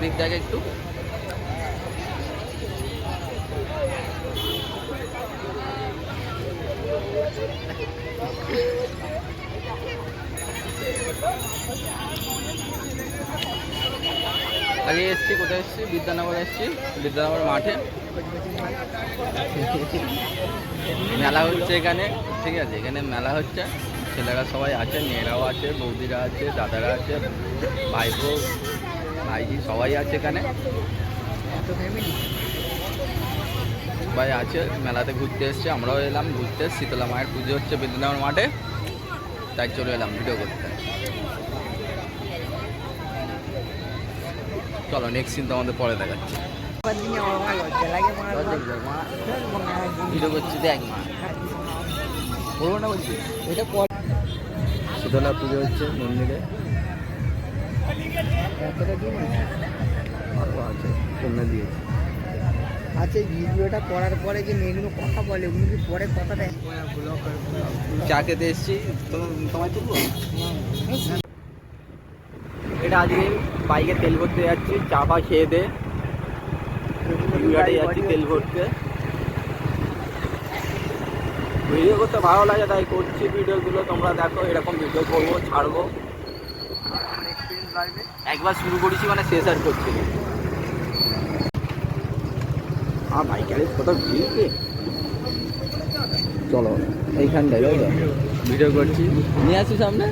দিক দেখ একটু আগে এসছি, কোথায় এসছি? বিদ্যানগর এসছি, বিদ্যানগর মাঠে। মেলা হচ্ছে এখানে, ঠিক আছে? এখানে মেলা হচ্ছে। ছেলেরা সবাই আছে, মেয়েরাও আছে, বৌদিরা আছে, দাদারা আছে, ভাইপো, ভাইজি সবাই আছে এখানে। সবাই আছে, মেলাতে ঘুরতে এসছে, আমরাও এলাম ঘুরতে শীতলা মায়ের পুজো হচ্ছে বিদ্যানগর মাঠে, তাই চলে এলাম ভিডিও করতে। চলো নেক্সট সিন তো আমাদের পরে দেখাচ্ছি। ভিডিও করছি দেখ মা। বলব না বলছি? এটা পর শীতলা পুজো হচ্ছে মন্দিরে। দিয়েছে। আচ্ছা এই ভিডিওটা করার পরে যে মেয়েগুলো কথা বলে কি পরে কথাটা চা খেতে এসছি। তোমার- তোমায় তুলবো? এটা আজকে বাইকে তেল ভরতে যাচ্ছি চা ফা খেয়ে দে। যাচ্ছি তেল ভরতে। ভিডিও করতে ভালো লাগে তাই করছি ভিডিওগুলো। তোমরা দেখো এরকম ভিডিও করব ছাড়বো। একবার শুরু করেছি মানে শেষ আর করছি না। আ বাইকারে কত ভিড়। চলো এইখানটায় ভিডিও করছি। নিয়ে আসি সামনে।